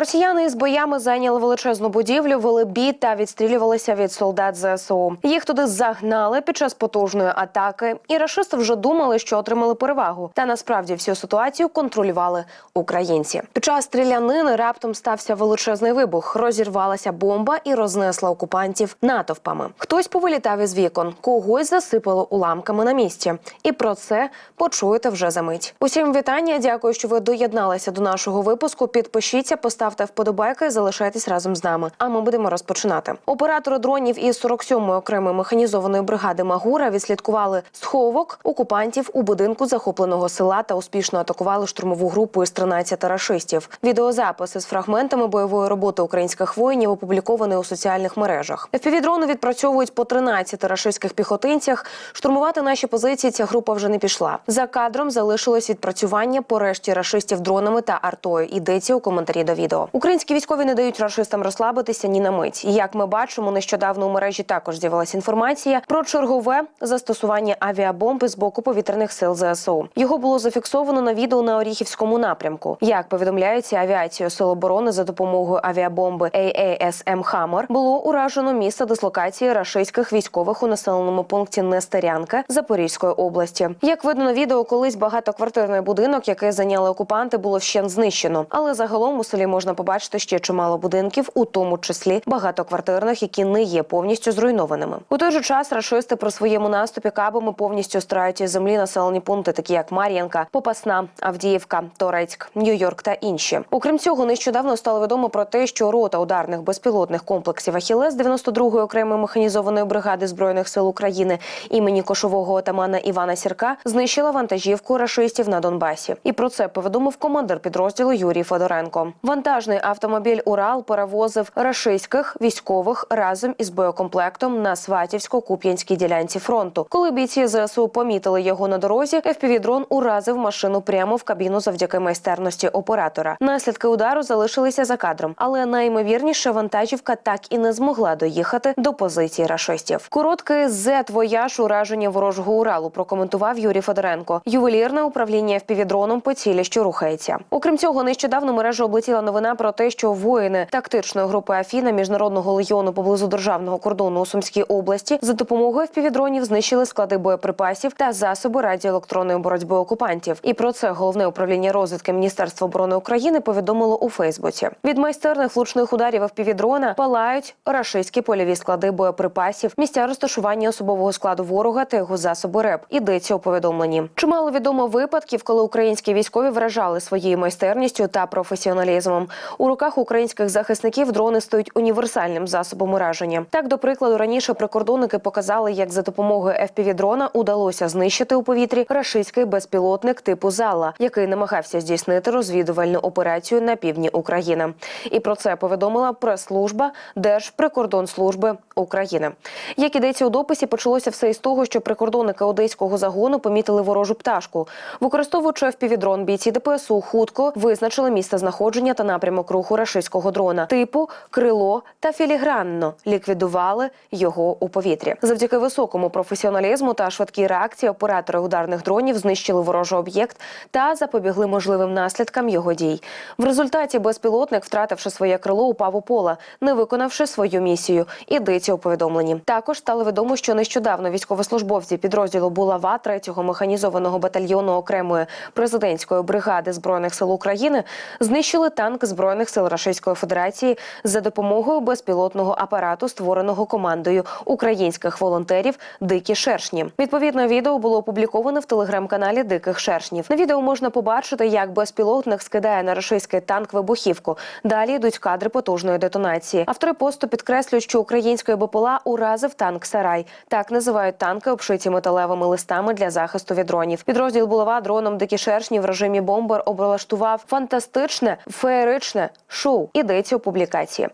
Росіяни із боями зайняли величезну будівлю, вели бій та відстрілювалися від солдат ЗСУ. Їх туди загнали під час потужної атаки, і рашисти вже думали, що отримали перевагу. Та насправді всю ситуацію контролювали українці. Під час стрілянини раптом стався величезний вибух. Розірвалася бомба і рознесла окупантів натовпами. Хтось повилітав із вікон, когось засипало уламками на місці. І про це почуєте вже за мить. Усім вітання. Дякую, що ви доєдналися до нашого випуску. Підпишіться, поставте вподобайки, залишайтесь разом з нами. А ми будемо розпочинати. Оператори дронів із 47-ї окремої механізованої бригади Магура відслідкували сховок окупантів у будинку захопленого села та успішно атакували штурмову групу із 13 рашистів. Відеозаписи з фрагментами бойової роботи українських воїнів опубліковані у соціальних мережах. FPV-дрони відпрацьовують по 13 рашистських піхотинцях. Штурмувати наші позиції ця група вже не пішла. За кадром залишилось відпрацювання по решті рашистів дронами та артою. Йдеться у коментарі до відео. Українські військові не дають рашистам розслабитися ні на мить. І, Як ми бачимо, нещодавно у мережі також з'явилася інформація про чергове застосування авіабомби з боку повітряних сил ЗСУ. Його було зафіксовано на відео на Оріхівському напрямку. Як повідомляється авіацією Сил оборони за допомогою авіабомби AASM «Хаммер» було уражено місце дислокації рашистських військових у населеному пункті Нестерянка Запорізької області. Як видно на відео, колись багатоквартирний будинок, який зайняли окупанти, було вщент знищено. Але загалом у селі можна побачити ще чимало будинків, у тому числі багатоквартирних, які не є повністю зруйнованими. У той же час рашисти при своєму наступі кабами повністю стирають із землі населені пункти, такі як Мар'янка, Попасна, Авдіївка, Торецьк, Нью-Йорк та інші. Окрім цього, нещодавно стало відомо про те, що рота ударних безпілотних комплексів Ахілес 92-ї окремої механізованої бригади збройних сил України імені кошового отамана Івана Сірка знищила вантажівку рашистів на Донбасі. І про це повідомив командир підрозділу Юрій Федоренко. Вантажний автомобіль Урал перевозив рашистських військових разом із боєкомплектом на Сватівсько-Куп'янській ділянці фронту. Коли бійці ЗСУ помітили його на дорозі, FPV-дрон уразив машину прямо в кабіну завдяки майстерності оператора. Наслідки удару залишилися за кадром, але найімовірніше вантажівка так і не змогла доїхати до позиції рашистів. Короткий зет-вояж ураження ворожого Уралу прокоментував Юрій Федоренко. Ювелірне управління FPV-дроном по цілі, що рухається. Окрім цього, нещодавно мережа облетіла новина про те, що воїни тактичної групи Афіна міжнародного легіону поблизу державного кордону у Сумській області за допомогою FPV-дронів знищили склади боєприпасів та засоби радіоелектронної боротьби окупантів. І про це головне управління розвідки Міністерства оборони України повідомило у Фейсбуці. Від майстерних влучних ударів FPV-дрона палають рашистські польові склади боєприпасів, місця розташування особового складу ворога та його засоби РЕП. Ідеться у повідомленні. Чимало відомо випадків, коли українські військові вражали своєю майстерністю та професіоналізмом. У руках українських захисників дрони стають універсальним засобом ураження. Так, до прикладу, раніше прикордонники показали, як за допомогою FPV-дрона удалося знищити у повітрі рашистський безпілотник типу Зала, який намагався здійснити розвідувальну операцію на півдні України. І про це повідомила прес-служба Держприкордонслужби України. Як ідеться у дописі, почалося все із того, що прикордонники одеського загону помітили ворожу пташку. Використовуючи FPV-дрон, бійці ДПСУ хутко визначили місце знаходження та напрямок руху рашистського дрона, типу крило та філігранно ліквідували його у повітрі. Завдяки високому професіоналізму та швидкій реакції оператори ударних дронів знищили ворожий об'єкт та запобігли можливим наслідкам його дій. В результаті безпілотник, втративши своє крило, упав у поле, не виконавши свою місію. Ідеться у повідомленні. Також стало відомо, що нещодавно військовослужбовці підрозділу Булава 3-го механізованого батальйону окремої президентської бригади збройних сил України знищили танк збройних сил Російської Федерації за допомогою безпілотного апарату, створеного командою українських волонтерів Дикі шершні. Відповідне відео було опубліковане в телеграм-каналі Диких шершнів. На відео можна побачити, як безпілотник скидає на російський танк вибухівку. Далі йдуть кадри потужної детонації. Автори посту підкреслюють, що український БПЛА уразив танк Сарай. Так називають танки, обшиті металевими листами для захисту від дронів. Підрозділ булава дроном дикі шершні в режимі бомбер облаштував фантастичне феєричне шоу. Ідеться у публікації.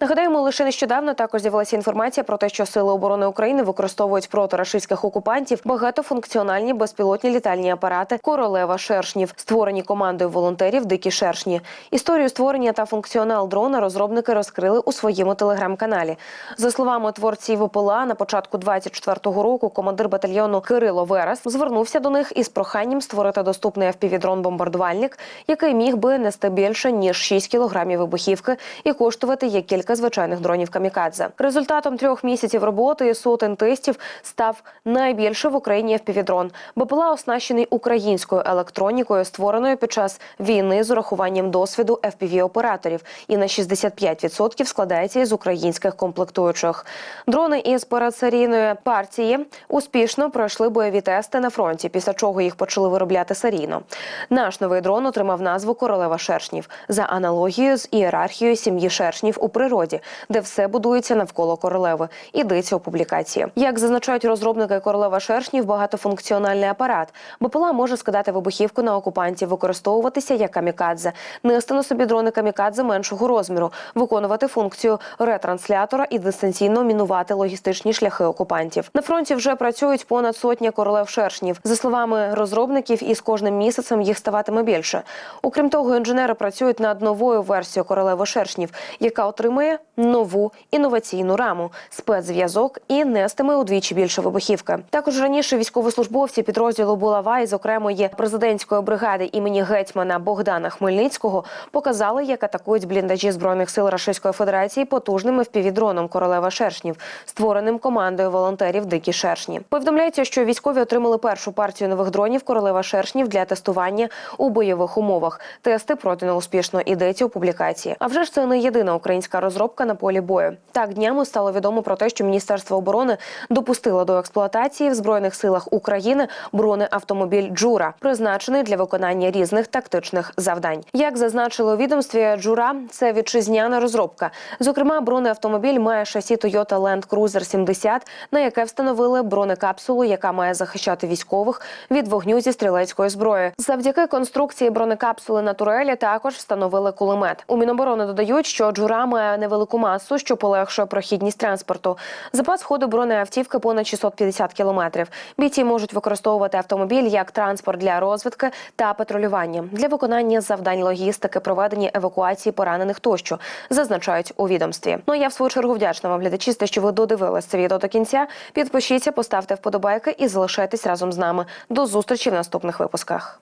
Нагадаємо, лише нещодавно також з'явилася інформація про те, що сили оборони України використовують проти рашистських окупантів багатофункціональні безпілотні літальні апарати Королева шершнів, створені командою волонтерів Дикі шершні. Історію створення та функціонал дрона розробники розкрили у своєму телеграм-каналі. За словами творців ВПЛА, на початку 24-го року командир батальйону Кирило Верес звернувся до них із проханням створити доступний FPV-дрон бомбардувальник, який міг би нести більше ніж 6 кілограмів вибухівки і коштувати як кілька звичайних дронів камікадзе. Результатом трьох місяців роботи і сотень тестів став найбільший в Україні FPV-дрон. БПЛА оснащений українською електронікою, створеною під час війни з урахуванням досвіду FPV-операторів, і на 65% складається із українських комплектуючих. Дрони із передсерійної партії успішно пройшли бойові тести на фронті, після чого їх почали виробляти серійно. Наш новий дрон отримав назву Королева шершнів за аналогією з ієрархією сім'ї шершнів у природі, де все будується навколо королеви. Ідеться у публікації. Як зазначають розробники королева шершнів, багатофункціональний апарат. БПЛА може скидати вибухівку на окупантів, використовуватися як камікадзе, нести на собі дрони камікадзе меншого розміру, виконувати функцію ретранслятора і дистанційно мінувати логістичні шляхи окупантів. На фронті вже працюють понад сотня королев шершнів. За словами розробників, із кожним місяцем їх ставатиме більше. Окрім того, інженери працюють над новою версією королеви шершнів, яка отримає нову інноваційну раму, спецзв'язок і нестиме удвічі більше вибухівки. Також раніше військовослужбовці підрозділу Булава із окремої президентської бригади імені гетьмана Богдана Хмельницького показали, як атакують бліндажі збройних сил Російської Федерації потужним впівдроном королева шершнів, створеним командою волонтерів Дикі шершні. Повідомляється, що військові отримали першу партію нових дронів королева шершнів для тестування у бойових умовах. Тести пройдено успішно. Ідеться у публікації. А вже ж це не єдина українська розробка на полі бою. Так днями стало відомо про те, що Міністерство оборони допустило до експлуатації в збройних силах України бронеавтомобіль Джура, призначений для виконання різних тактичних завдань. Як зазначили у відомстві, Джура це вітчизняна розробка. Зокрема, бронеавтомобіль має шасі Toyota Land Cruiser 70, на яке встановили бронекапсулу, яка має захищати військових від вогню зі стрілецької зброї. Завдяки конструкції бронекапсули на турелі також встановили кулемет. У Міноборони додають, що джура має невелику масу, що полегшує прохідність транспорту. Запас ходу бронеавтівки понад 650 кілометрів. Бійці можуть використовувати автомобіль як транспорт для розвідки та патрулювання для виконання завдань логістики, проведення евакуації поранених тощо, зазначають у відомстві. Ну я в свою чергу вдячна вам глядачі, що ви додивились це відео до кінця. Підпишіться, поставте вподобайки і залишайтесь разом з нами. До зустрічі в наступних випусках.